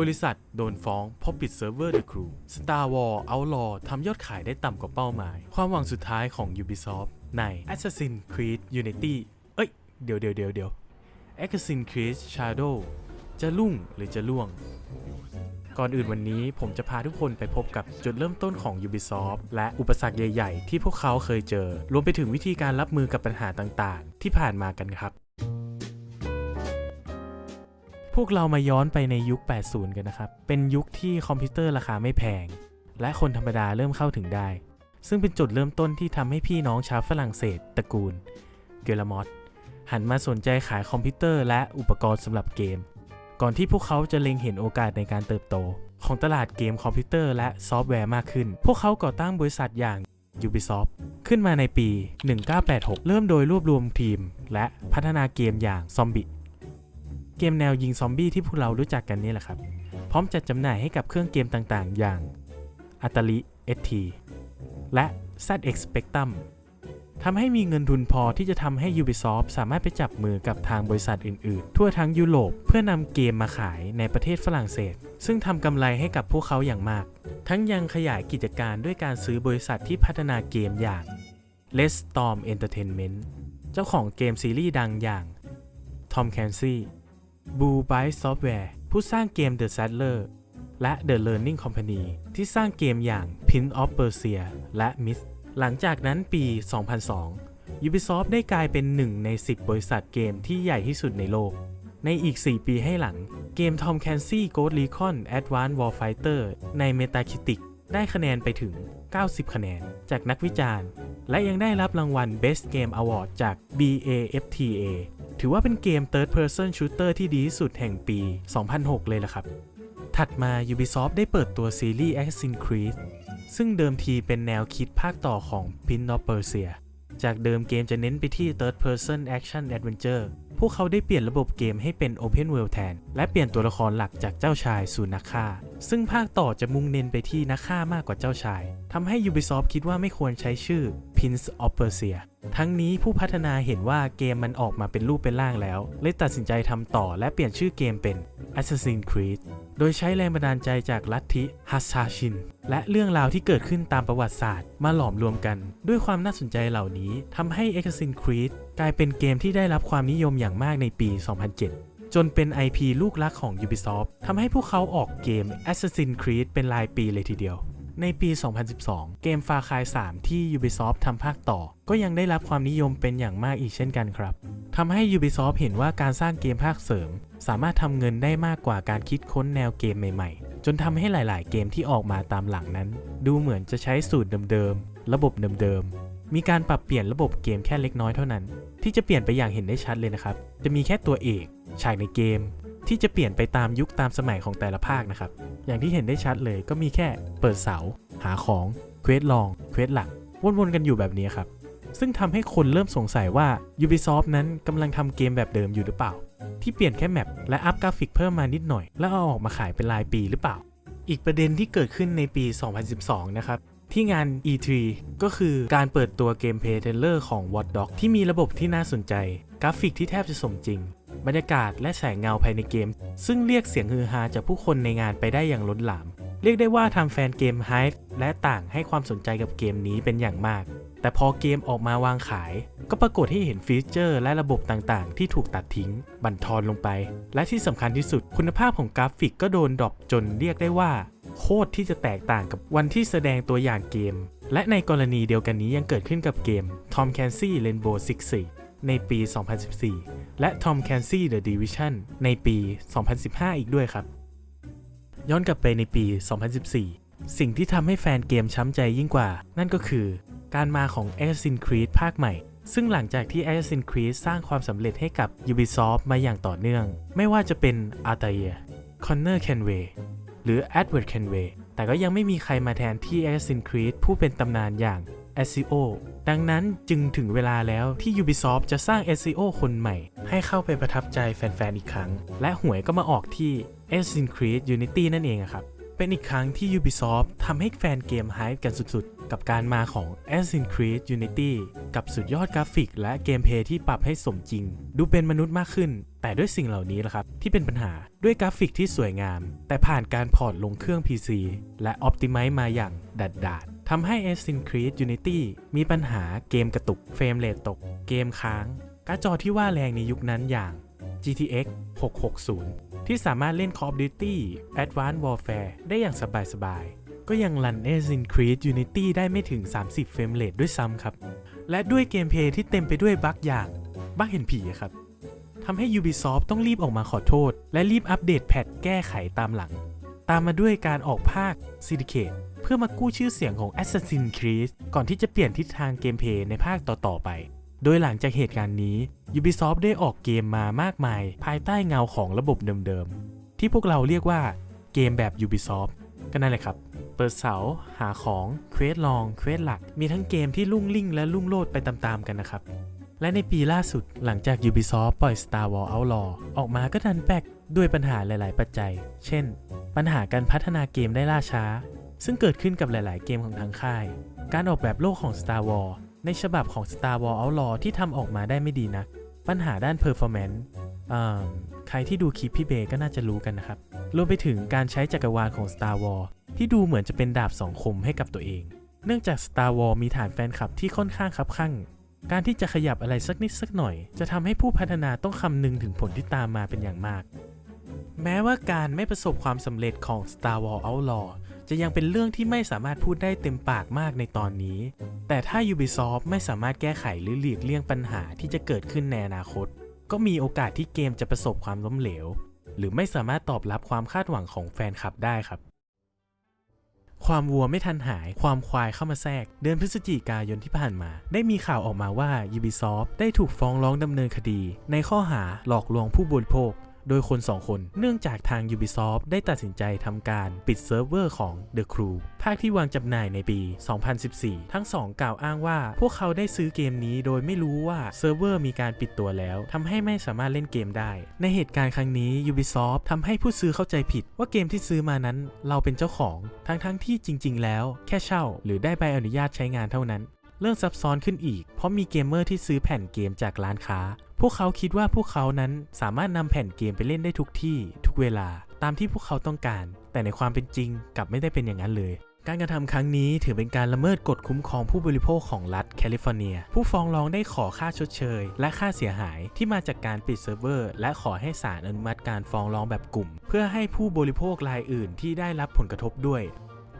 บริษัทโดนฟ้องเพราะปิดเซิร์ฟเวอร์ The Crew Star Wars Outlaw ทำยอดขายได้ต่ำกว่าเป้าหมาย ความหวังสุดท้ายของ Ubisoft ใน Assassin's Creed Unity เอ้ย เดี๋ยวเดี๋ยวเดี๋ยวเดี๋ยว Assassin's Creed Shadow จะลุ่งหรือจะล่วง ก่อนอื่นวันนี้ผมจะพาทุกคนไปพบกับจุดเริ่มต้นของ Ubisoft และอุปสรรคใหญ่ ๆ ที่พวกเขาเคยเจอ รวมไปถึงวิธีการรับมือกับปัญหาต่างๆ ที่ผ่านมากันครับ พวกเรามาย้อนไปในยุค 80 กันนะครับ เป็นยุคที่คอมพิวเตอร์ราคาไม่แพง และคนธรรมดาเริ่มเข้าถึงได้ ซึ่งเป็นจุดเริ่มต้นที่ทำให้พี่น้องชาวฝรั่งเศสตระกูล เกลามอตหันมาสนใจขายคอมพิวเตอร์และอุปกรณ์สำหรับเกม ก่อนที่พวกเขาจะเล็งเห็นโอกาสในการเติบโต ของตลาดเกมคอมพิวเตอร์และซอฟต์แวร์มากขึ้น พวกเขาก่อตั้งบริษัทอย่าง Ubisoft ขึ้นมาในปี 1986 เริ่มโดยรวบรวมทีม และพัฒนาเกมอย่างซอมบี้ เกมแนวยิงซอมบี้ที่พวกเรารู้จักกันนี่แหละครับ พร้อมจัดจำหน่ายให้กับเครื่องเกมต่างๆ อย่าง Atari ST และ ZX Spectrum ทำให้มีเงินทุนพอที่จะทำให้ Ubisoft สามารถไปจับมือกับทางบริษัทอื่นๆ ทั่วทั้งยุโรปเพื่อนำเกมมาขายในประเทศฝรั่งเศส ซึ่งทำกำไรให้กับพวกเขาอย่างมาก ทั้งยังขยายกิจการด้วยการซื้อบริษัทที่พัฒนาเกมอย่าง Red Storm Entertainment เจ้าของเกมซีรีส์ดังอย่าง Tom Clancy Blue Byte Software ผู้สร้างเกม The Saddler และ The Learning Company ที่สร้างเกมอย่าง Prince of Persia และ Myth หลังจากนั้นปี 2002 Ubisoft ได้กลายเป็นหนึ่งใน 10 บริษัทเกมที่ใหญ่ที่สุดในโลก ในอีก 4 ปีให้หลัง เกม Tom Clancy Ghost Recon Advanced Warfighter ใน Metacritic ได้คะแนนไปถึง 90 คะแนน จากนักวิจารณ์ และยังได้รับรางวัล Best Game Award จาก BAFTA ถือว่าเป็นเกม Third Person Shooter ที่ดีที่สุดแห่งปี 2006 เลยล่ะครับ ถัดมา Ubisoft ได้เปิดตัวซีรีส์ Assassin's Creed ซึ่งเดิมทีเป็นแนวคิดภาคต่อของ Prince of Persia จากเดิมเกมจะเน้นไปที่ Third Person Action Adventure พวกเขาได้เปลี่ยนระบบเกมให้เป็น Open World แทน และเปลี่ยนตัวละครหลักจากเจ้าชายสู่นักฆ่าซึ่งภาคต่อจะมุ่งเน้นไปที่นักฆ่ามากกว่าเจ้าชายทำให้ Ubisoft คิดว่าไม่ควรใช้ชื่อ Prince of Persia ทั้งนี้ผู้พัฒนาเห็นว่าเกมมันออกมาเป็นรูปเป็นร่างแล้ว เลยตัดสินใจทำต่อและเปลี่ยนชื่อเกมเป็น Assassin's Creed โดยใช้แรงบันดาลใจจากลัทธิฮัสซาชิน และเรื่องราวที่เกิดขึ้นตามประวัติศาสตร์ มาหลอมรวมกัน ด้วยความน่าสนใจเหล่านี้ทำให้ Assassin's Creed กลายเป็นเกมที่ได้รับความนิยมอย่างมากในปี 2007 จนเป็น IP ลูกรักของ Ubisoft ทำให้พวกเขาออกเกม Assassin's Creed เป็นรายปีเลยทีเดียว ในปี 2012 เกม Far Cry 3ที่ Ubisoft ทำภาคต่อ ก็ยังได้รับความนิยมเป็นอย่างมากอีกเช่นกันครับทำให้ Ubisoft เห็นว่าการสร้างเกมภาคเสริม สามารถทำเงินได้มากกว่าการคิดค้นแนวเกมใหม่ๆ จนทำให้หลาย ๆ เกมที่ออกมาตามหลังนั้น ดูเหมือนจะใช้สูตรเดิมๆ ระบบเดิมๆ มีการปรับเปลี่ยนระบบเกมแค่เล็กน้อยเท่านั้น ที่จะเปลี่ยนไปอย่างเห็นได้ชัดเลยนะครับ จะมีแค่ตัวเอก ฉากในเกมที่จะเปลี่ยนไปตามยุคตามสมัยของแต่ละภาคนะครับ อย่างที่เห็นได้ชัดเลยก็มีแค่เปิดเสา หาของ เควสลอง เควสหลัก วนๆกันอยู่แบบนี้ครับ ซึ่งทำให้คนเริ่มสงสัยว่า Ubisoft นั้นกำลังทำเกมแบบเดิมอยู่หรือเปล่า ที่เปลี่ยนแค่แมปและอัพกราฟิกเพิ่มมานิดหน่อย แล้วเอาออกมาขายเป็นรายปีหรือเปล่า อีกประเด็นที่เกิดขึ้นในปี 2012 นะครับที่งาน E3 ก็คือการเปิดตัวเกมเพลย์เทเลอร์ของ Watch Dogs ที่มีระบบที่น่าสนใจ กราฟิกที่แทบจะสมจริง บรรยากาศและแสงเงาภายในเกม ซึ่งเรียกเสียงฮือฮาจากผู้คนในงานไปได้อย่างล้นหลาม เรียกได้ว่าทำแฟนเกมไฮป์และต่างให้ความสนใจกับเกมนี้เป็นอย่างมาก แต่พอเกมออกมาวางขาย ก็ปรากฏให้เห็นฟีเจอร์และระบบต่างๆ ที่ถูกตัดทิ้ง บั่นทอนลงไป และที่สำคัญที่สุดคุณภาพของกราฟิกก็โดนดรอปจนเรียกได้ว่า โคตรที่จะแตกต่างกับวันที่แสดงตัวอย่างเกม และในกรณีเดียวกันนี้ยังเกิดขึ้นกับเกม Tom Clancy Rainbow Six Siege ในปี 2014 และ Tom Clancy The Division ในปี 2015 อีกด้วยครับ ย้อนกลับไปในปี 2014 สิ่งที่ทำให้แฟนเกมช้ำใจยิ่งกว่า นั่นก็คือ การมาของ Assassin's Creed ภาคใหม่ ซึ่งหลังจากที่ Assassin's Creed สร้างความสำเร็จให้กับ Ubisoft มาอย่างต่อเนื่อง ไม่ว่าจะเป็น Altair Connor Kenway หรือ Edward Kenway แต่ก็ยังไม่มีใครมาแทนที่ Assassin's Creed ผู้เป็นตำนานอย่าง SEO ดังนั้นจึงถึงเวลาแล้วที่ Ubisoft จะสร้าง SEO คนใหม่ ให้เข้าไปประทับใจแฟนๆ อีกครั้ง และหวยก็มาออกที่ Assassin's Creed Unity นั่นเองครับ เป็นอีกครั้งที่ Ubisoft ทำให้แฟนเกมไฮป์กันสุดๆ กับการมาของ Assassin's Creed Unity กับสุดยอดกราฟิก และเกมเพลย์ที่ปรับให้สมจริง ดูเป็นมนุษย์มากขึ้น แต่ด้วยสิ่งเหล่านี้แหละครับ ที่เป็นปัญหาด้วยกราฟิกที่สวยงาม แต่ผ่านการพอร์ตลงเครื่อง PC และ Optimize มาอย่างดัดดาด ทำให้ Assassin's Creed Unity มีปัญหาเกมกระตุกเฟรมเรทตก เกมค้างการ์ดจอที่ว่าแรงในยุคนั้นอย่าง GTX 660 ที่สามารถเล่น Call of Duty Advanced Warfare ได้อย่างสบายๆ ก็ยังรัน Assassin's Creed Unity ได้ไม่ถึง 30 เฟรมเรทด้วยซ้ำครับ และด้วยเกมเพลย์ที่เต็มไปด้วยบั๊กอย่างบั๊กเห็นผีครับทำให้ Ubisoft ต้องรีบออกมาขอโทษ และรีบอัปเดตแพทแก้ไขตามหลัง ตามมาด้วยการออกภาค Syndicate เพื่อมากู้ชื่อเสียงของ Assassin's Creed ก่อนที่จะเปลี่ยนทิศทางเกมเพลย์ในภาคต่อๆไป โดยหลังจากเหตุการณ์นี้ Ubisoft ได้ออกเกมมามากมาย ภายใต้เงาของระบบเดิมๆ ที่พวกเราเรียกว่าเกมแบบ Ubisoft ก็นั่นแหละครับ เปิดเสา หาของ เควสลอง เควสหลัก มีทั้งเกมที่ลุ่งลิ่งและลุ่งโลดไปตามๆกันนะครับ และในปีล่าสุดหลังจาก Ubisoft ปล่อย Star Wars Outlaw ออกมาก็ดันแปลกด้วยปัญหาหลาย ๆ ปัจจัย เช่น ปัญหาการพัฒนาเกมได้ล่าช้า ซึ่งเกิดขึ้นกับหลาย ๆ เกมของทางค่าย การออกแบบโลกของ Star Wars ในฉบับของ Star Wars Outlaw ที่ทำออกมาได้ไม่ดีนัก ปัญหาด้าน Performance ใครที่ดูคลิปพี่เบก็น่าจะรู้กันนะครับ รวมไปถึงการใช้จักรวาลของ Star Wars ที่ดูเหมือนจะเป็นดาบสองคมให้กับตัวเอง เนื่องจาก Star Wars มีฐานแฟนคลับที่ค่อนข้างคับข้างการที่จะขยับอะไรสักนิดสักหน่อย จะทำให้ผู้พัฒนาต้องคำนึงถึงผลที่ตามมาเป็นอย่างมาก แม้ว่าการไม่ประสบความสำเร็จของ Star Wars Outlaw จะยังเป็นเรื่องที่ไม่สามารถพูดได้เต็มปากมากในตอนนี้ แต่ถ้า Ubisoft ไม่สามารถแก้ไขหรือหลีกเลี่ยงปัญหาที่จะเกิดขึ้นในอนาคต ก็มีโอกาสที่เกมจะประสบความล้มเหลว หรือไม่สามารถตอบรับความคาดหวังของแฟนคลับได้ครับ ความวัวไม่ทันหาย ความควายเข้ามาแทรก เดือนพฤศจิกายนที่ผ่านมา ได้มีข่าวออกมาว่า Ubisoft ได้ถูกฟ้องร้องดำเนินคดี ในข้อหาหลอกลวงผู้บริโภค โดยคน 2 คน เนื่องจากทาง Ubisoft ได้ตัดสินใจทำการปิดเซิร์ฟเวอร์ของ The Crew ภาคที่วางจำหน่ายในปี 2014 ทั้งสองกล่าวอ้างว่า พวกเขาได้ซื้อเกมนี้โดยไม่รู้ว่าเซิร์ฟเวอร์มีการปิดตัวแล้วทำให้ไม่สามารถเล่นเกมได้ ในเหตุการณ์ครั้งนี้ Ubisoft ทำให้ผู้ซื้อเข้าใจผิด ว่าเกมที่ซื้อมานั้นเราเป็นเจ้าของ ทั้งๆทที่จริง ๆ แล้ว แค่เช่า หรือได้ใบอนุญาตใช้งานเท่านั้น เรื่องซับซ้อนขึ้นอีก เพราะมีเกมเมอร์ที่ซื้อแผ่นเกมจากร้านค้า พวกเขาคิดว่าพวกเขานั้นสามารถนำแผ่นเกมไปเล่นได้ทุกที่ ทุกเวลาตามที่พวกเขาต้องการ แต่ในความเป็นจริงกลับไม่ได้เป็นอย่างนั้นเลย การกระทำครั้งนี้ถือเป็นการละเมิดกฎคุ้มครองผู้บริโภคของรัฐแคลิฟอร์เนีย ผู้ฟ้องร้องได้ขอค่าชดเชย และค่าเสียหายที่มาจากการปิดเซิร์ฟเวอร์ และขอให้ศาลอนุมัติการฟ้องร้องแบบกลุ่ม เพื่อให้ผู้บริโภครายอื่นที่ได้รับผลกระทบด้วย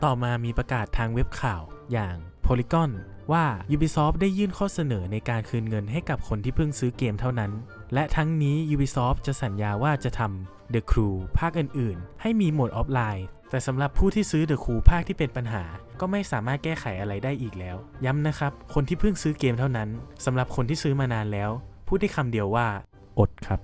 ต่อมามีประกาศทางเว็บข่าวอย่าง Polygon ว่า Ubisoft ได้ยื่นข้อเสนอในการคืนเงินให้กับคนที่เพิ่งซื้อเกมเท่านั้น และทั้งนี้ Ubisoft จะสัญญาว่าจะทำ The Crew ภาคอื่น ๆ ให้มีโหมดออฟไลน์ แต่สำหรับผู้ที่ซื้อ The Crew ภาคที่เป็นปัญหา ก็ไม่สามารถแก้ไขอะไรได้อีกแล้ว ย้ำนะครับ คนที่เพิ่งซื้อเกมเท่านั้นสำหรับคนที่ซื้อมานานแล้ว พูดได้คำเดียวว่า อดครับ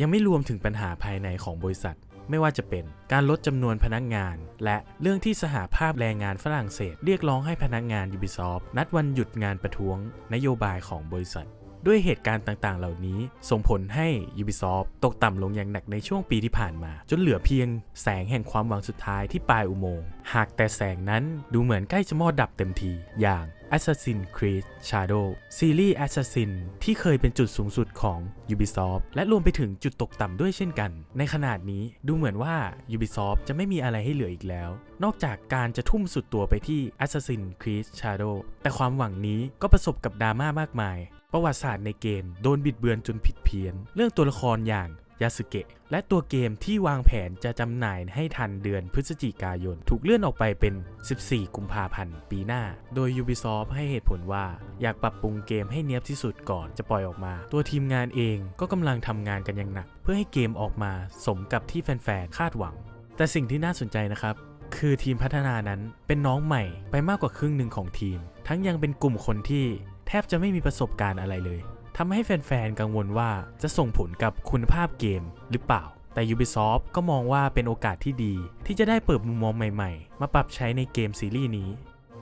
ยังไม่รวมถึงปัญหาภายในของบริษัท ไม่ว่าจะเป็นการลดจำนวนพนักงาน และเรื่องที่สหภาพแรงงานฝรั่งเศส เรียกร้องให้พนักงาน Ubisoft นัดวันหยุดงานประท้วง นโยบายของบริษัท ด้วยเหตุการณ์ต่างๆ เหล่านี้ ส่งผลให้ Ubisoft ตกต่ำลงอย่างหนักในช่วงปีที่ผ่านมา จนเหลือเพียงแสงแห่งความหวังสุดท้ายที่ปลายอุโมงค์หากแต่แสงนั้นดูเหมือนใกล้จะมอดดับเต็มทีอย่าง Assassin's Creed Shadow ซีรีส์ Assassin ที่เคยเป็นจุดสูงสุดของ Ubisoft และรวมไปถึงจุดตกต่ำด้วยเช่นกัน ในขนาดนี้ดูเหมือนว่า Ubisoft จะไม่มีอะไรให้เหลืออีกแล้ว นอกจากการจะทุ่มสุดตัวไปที่ Assassin's Creed Shadow แต่ความหวังนี้ก็ประสบกับดราม่ามากมาย ประวัติศาสตร์ในเกมโดนบิดเบือนจนผิดเพี้ยน เรื่องตัวละครอย่าง ยาสึเกะและตัวเกมที่วางแผนจะจำหน่ายให้ทันเดือนพฤศจิกายน ถูกเลื่อนออกไปเป็น 14 กุมภาพันธ์ ปีหน้า โดย Ubisoft ให้เหตุผลว่า อยากปรับปรุงเกมให้เนียบที่สุดก่อนจะปล่อยออกมา ตัวทีมงานเองก็กำลังทำงานกันอย่างหนัก เพื่อให้เกมออกมาสมกับที่แฟนๆคาดหวัง แต่สิ่งที่น่าสนใจนะครับคือทีมพัฒนานั้นเป็นน้องใหม่ไปมากกว่าครึ่งหนึ่งของทีม ทั้งยังเป็นกลุ่มคนที่แทบจะไม่มีประสบการณ์อะไรเลย ทำให้แฟนๆ กังวลว่าจะส่งผลกับคุณภาพเกมหรือเปล่า แต่ Ubisoft ก็มองว่าเป็นโอกาสที่ดี ที่จะได้เปิดมุมมองใหม่ๆ มาปรับใช้ในเกมซีรีส์นี้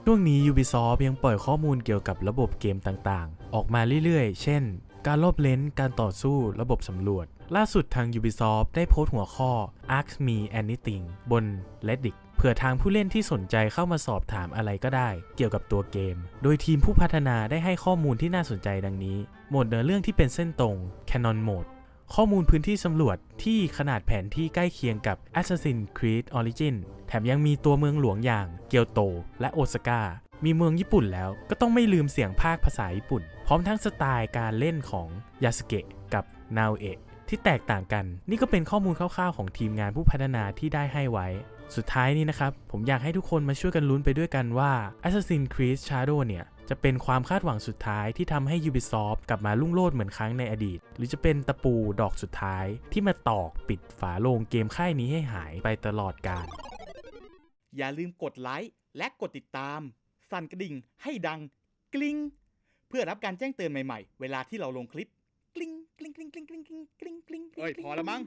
ช่วงนี้ Ubisoft ยังปล่อยข้อมูลเกี่ยวกับระบบเกมต่างๆ ออกมาเรื่อยๆ เช่น การลบเลนส์การต่อสู้ระบบสำรวจ ล่าสุดทาง Ubisoft ได้โพสต์หัวข้อ Ask Me Anything บน Reddit เผื่อทางผู้เล่นที่สนใจเข้ามาสอบถามอะไรก็ได้ เกี่ยวกับตัวเกม โดยทีมผู้พัฒนาได้ให้ข้อมูลที่น่าสนใจดังนี้ โหมดเนื้อเรื่องที่เป็นเส้นตรง Canon Mode ข้อมูลพื้นที่สำรวจที่ขนาดแผนที่ใกล้เคียงกับ Assassin's Creed Origin แถมยังมีตัวเมืองหลวงอย่างเกียวโต และโอซาก้า มีเมืองญี่ปุ่นแล้วก็ต้องไม่ลืมเสียงภาคภาษาญี่ปุ่น พร้อมทั้งสไตล์การเล่นของยาสเกะกับนาโอเอะ ที่แตกต่างกัน นี่ก็เป็นข้อมูลคร่าวๆของทีมงานผู้พัฒนาที่ได้ให้ไว้ สุดท้ายนี้นะครับ ผมอยากให้ทุกคนมาช่วยกันลุ้นไปด้วยกันว่า Assassin's Creed Shadow เนี่ยจะเป็นความคาดหวังสุดท้ายที่ทำให้ Ubisoft กลับมาลุ่งโลดเหมือนครั้งในอดีต หรือจะเป็นตะปูดอกสุดท้ายที่มาตอกปิดฝาโลงเกมค่ายนี้ให้หายไปตลอดกาลอย่าลืมกดไลค์และกดติดตาม สั่นกระดิ่งให้ดังกริ๊งเพื่อรับการแจ้งเตือนใหม่ๆ เวลาที่เราลงคลิป กลิ้งกลิ้งกลิ้งกลิ้งกลิ้งกลิ้งกลิ้งกลิ้งเอ้ยพอแล้วมั้ง